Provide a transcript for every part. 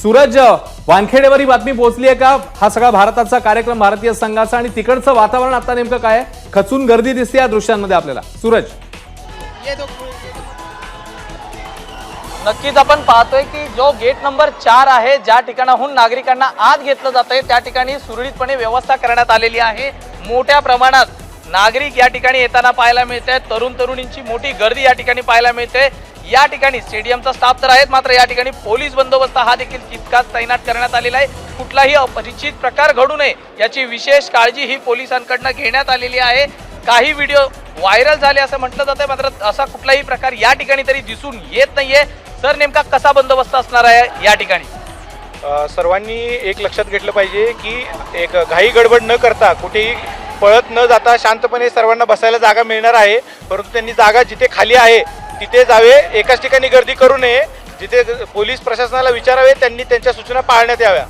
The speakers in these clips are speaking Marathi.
सूरज वानखेडेवर ही बातमी पोहोचली आहे का? हा सगळा भारताचा कार्यक्रम भारतीय संघाचा आणि तिकडचं वातावरण आता नेमकं काय खचून गर्दी दिसते या दृश्यांमध्ये आपल्याला. सूरज. नक्कीच आपण पाहतोय की जो गेट नंबर चार आहे ज्या ठिकाणाहून नागरिकांना आत घेतलं जात आहे त्या ठिकाणी सुरळीतपणे व्यवस्था करण्यात आलेली आहे. मोठ्या प्रमाणात नागरिक या ठिकाणी येताना पाहायला मिळते तरुण तरुणींची मोठी गर्दी या ठिकाणी पाहायला मिळते या ठिकाणी स्टेडियमचा स्टाफ तर आहेत मात्र या ठिकाणी पोलीस बंदोबस्त हा देखील तितकाच तैनात करण्यात आलेला आहे. कुठलाही अपरिचित प्रकार घडू नये याची विशेष काळजी ही पोलिसांकडनं घेण्यात आलेली आहे. काही व्हिडिओ व्हायरल झाले असं म्हटलं जातंय मात्र असा कुठलाही प्रकार या ठिकाणी तरी दिसून येत नाहीये. तर नेमका कसा बंदोबस्त असणार आहे या ठिकाणी? सर्वांनी एक लक्षात घेतलं पाहिजे की एक घाई गडबड न करता कुठेही पळत न जाता शांतपणे सर्वांना बसायला जागा मिळणार आहे. परंतु त्यांनी जागा जिथे खाली आहे तिथे जावे एकाच ठिकाणी गर्दी करू नये जिथे पोलीस प्रशासनाला विचारावे त्यांनी त्यांच्या सूचना पाळण्यात याव्या.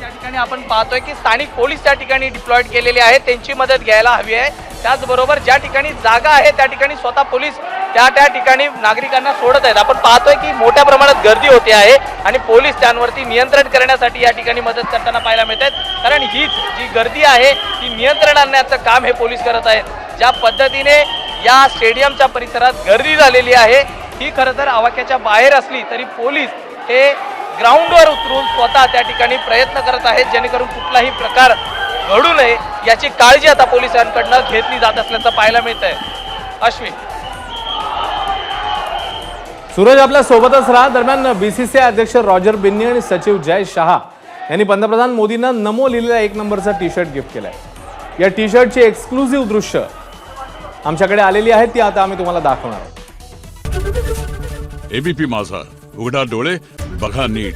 त्या ठिकाणी आपण पाहतोय की स्थानिक पोलीस त्या ठिकाणी डिप्लॉईड केलेले आहेत त्यांची मदत घ्यायला हवी आहे. त्याचबरोबर ज्या ठिकाणी जागा आहे त्या ठिकाणी स्वतः पोलीस त्या त्या ठिकाणी नागरिकांना सोडत आहेत. आपण पाहतोय की मोठ्या प्रमाणात गर्दी होते आहे आणि पोलीस त्यांवरती नियंत्रण करण्यासाठी या ठिकाणी मदत करताना पाहायला मिळत आहेत. कारण हीच जी गर्दी आहे ती नियंत्रण आणण्याचं काम हे पोलीस करत आहेत. ज्या पद्धतीने या स्टेडियमच्या परिसरात गर्दी झालेली आहे. ही खरं तर आवाक्याच्या बाहेर असली तरी पोलीस हे ग्राउंडवर उतरून स्वतः त्या ठिकाणी प्रयत्न करत आहेत जेणेकरून कुठलाही प्रकार घडू नये याची काळजी आता पोलिसांकडनं घेतली जात असल्याचं पाहायला मिळत आहे अश्विन. सूरज आपल्या सोबतच राहा. दरम्यान बीसीसीआय अध्यक्ष रॉजर बिन्नी आणि सचिव जय शहा यांनी पंतप्रधान मोदींना नमो लिहिलेला एक नंबरचा टी शर्ट गिफ्ट केलाय. या टी शर्टची एक्सक्लुझिव्ह दृश्य आमच्याकडे आलेली आहेत ती आता आम्ही तुम्हाला दाखवणार आहोत. एबीपी माझा. उघडा डोळे बघा नीट.